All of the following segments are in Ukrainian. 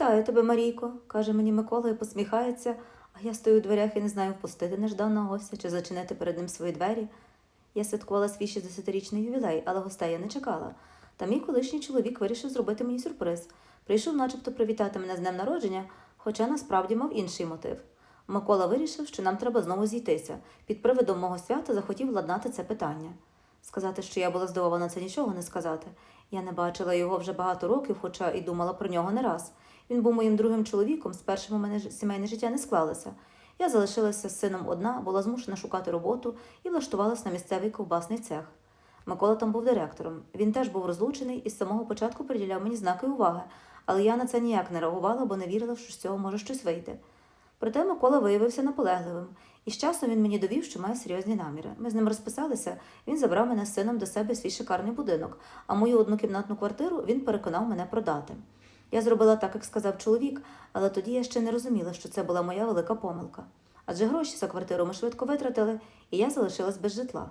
Вітаю тебе, Марійко, каже мені Микола і посміхається, а я стою у дверях і не знаю, впустити нежданого гостя чи зачинити перед ним свої двері. Я святкувала свій 60-річний ювілей, але гостей я не чекала. Та мій колишній чоловік вирішив зробити мені сюрприз. Прийшов, начебто, привітати мене з днем народження, хоча насправді мав інший мотив. Микола вирішив, що нам треба знову зійтися. Під привидом мого свята захотів ладнати це питання. Сказати, що я була здивована, це нічого не сказати. Я не бачила його вже багато років, хоча і думала про нього не раз. Він був моїм другим чоловіком, спершу у мене сімейне життя не склалося. Я залишилася з сином одна, була змушена шукати роботу і влаштувалась на місцевий ковбасний цех. Микола там був директором. Він теж був розлучений і з самого початку приділяв мені знаки уваги, але я на це ніяк не реагувала, бо не вірила, що з цього може щось вийти. Проте Микола виявився наполегливим, і з часом він мені довів, що має серйозні наміри. Ми з ним розписалися, він забрав мене з сином до себе свій шикарний будинок, а мою однокімнатну квартиру він переконав мене продати. Я зробила так, як сказав чоловік, але тоді я ще не розуміла, що це була моя велика помилка. Адже гроші за квартиру ми швидко витратили, і я залишилась без житла.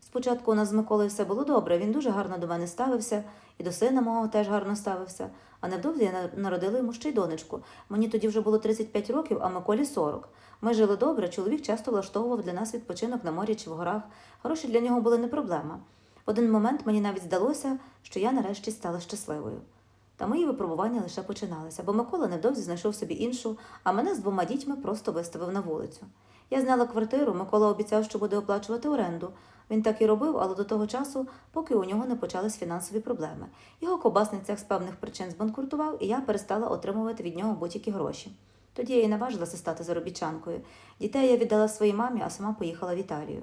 Спочатку у нас з Миколою все було добре, він дуже гарно до мене ставився, і до сина мого теж гарно ставився. А невдовзі я народила йому ще й донечку. Мені тоді вже було 35 років, а Миколі 40. Ми жили добре, чоловік часто влаштовував для нас відпочинок на морі чи в горах. Гроші для нього були не проблема. В один момент мені навіть здалося, що я нарешті стала щасливою. Та мої випробування лише починалися, бо Микола невдовзі знайшов собі іншу, а мене з двома дітьми просто виставив на вулицю. Я зняла квартиру, Микола обіцяв, що буде оплачувати оренду. Він так і робив, але до того часу, поки у нього не почались фінансові проблеми. Його кобасний цех з певних причин збанкрутував, і я перестала отримувати від нього будь-які гроші. Тоді я і наважилася стати заробітчанкою. Дітей я віддала своїй мамі, а сама поїхала в Італію.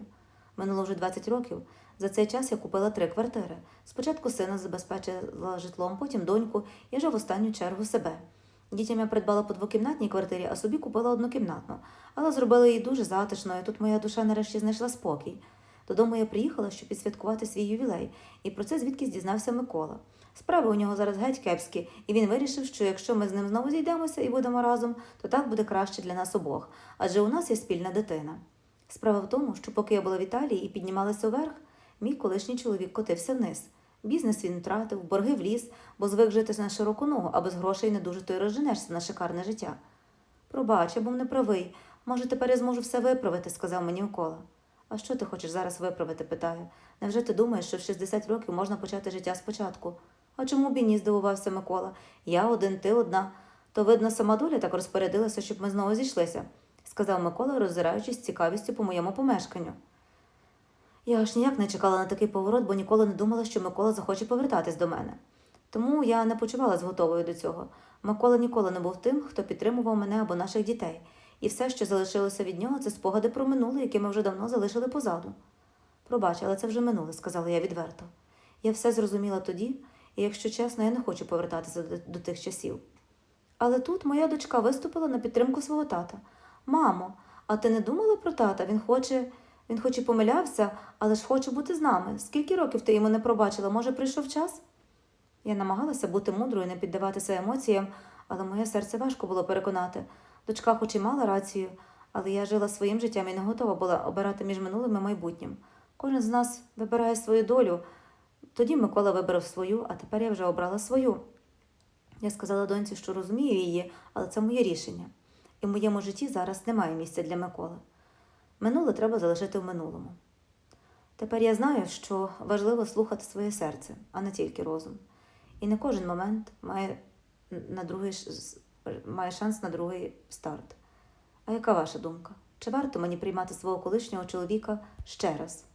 Минуло вже 20 років. За цей час я купила три квартири. Спочатку сина забезпечила житлом, потім доньку і вже в останню чергу себе. Дітям я придбала по двокімнатній квартирі, а собі купила однокімнатну, але зробила її дуже затишною. Тут моя душа нарешті знайшла спокій. Додому я приїхала, щоб підсвяткувати свій ювілей, і про це звідкись дізнався Микола. Справи у нього зараз геть кепські, і він вирішив, що якщо ми з ним знову зійдемося і будемо разом, то так буде краще для нас обох, адже у нас є спільна дитина. Справа в тому, що поки я була в Італії і піднімалася вверх, мій колишній чоловік котився вниз. Бізнес він втратив, борги вліз, бо звик жити на широку ногу, а без грошей не дуже то розженешся на шикарне життя. Пробач, я був неправий. Може, тепер я зможу все виправити, сказав мені Микола. А що ти хочеш зараз виправити? питаю. Невже ти думаєш, що в 60 років можна почати життя спочатку? А чому б і ні, здивувався Микола. Я один, ти одна. То, видно, сама доля так розпорядилася, щоб ми знову зійшлися, сказав Микола, роззираючись з цікавістю по моєму помешканню. Я аж ніяк не чекала на такий поворот, бо ніколи не думала, що Микола захоче повертатись до мене. Тому я не почувалась готовою до цього. Микола ніколи не був тим, хто підтримував мене або наших дітей, і все, що залишилося від нього, це спогади про минуле, які ми вже давно залишили позаду. Пробач, але це вже минуле, сказала я відверто. Я все зрозуміла тоді, і, якщо чесно, я не хочу повертатися до тих часів. Але тут моя дочка виступила на підтримку свого тата. Мамо, а ти не думала про тата? Він хоче. Він хоч і помилявся, але ж хоче бути з нами. Скільки років ти йому не пробачила? Може, прийшов час? Я намагалася бути мудрою, не піддаватися емоціям, але моє серце важко було переконати. Дочка хоч і мала рацію, але я жила своїм життям і не готова була обирати між минулим і майбутнім. Кожен з нас вибирає свою долю. Тоді Микола вибрав свою, а тепер я вже обрала свою. Я сказала доньці, що розумію її, але це моє рішення. І в моєму житті зараз немає місця для Миколи. Минуле треба залишити в минулому. Тепер я знаю, що важливо слухати своє серце, а не тільки розум. І не кожен момент має, на другий, має шанс на другий старт. А яка ваша думка? Чи варто мені приймати свого колишнього чоловіка ще раз?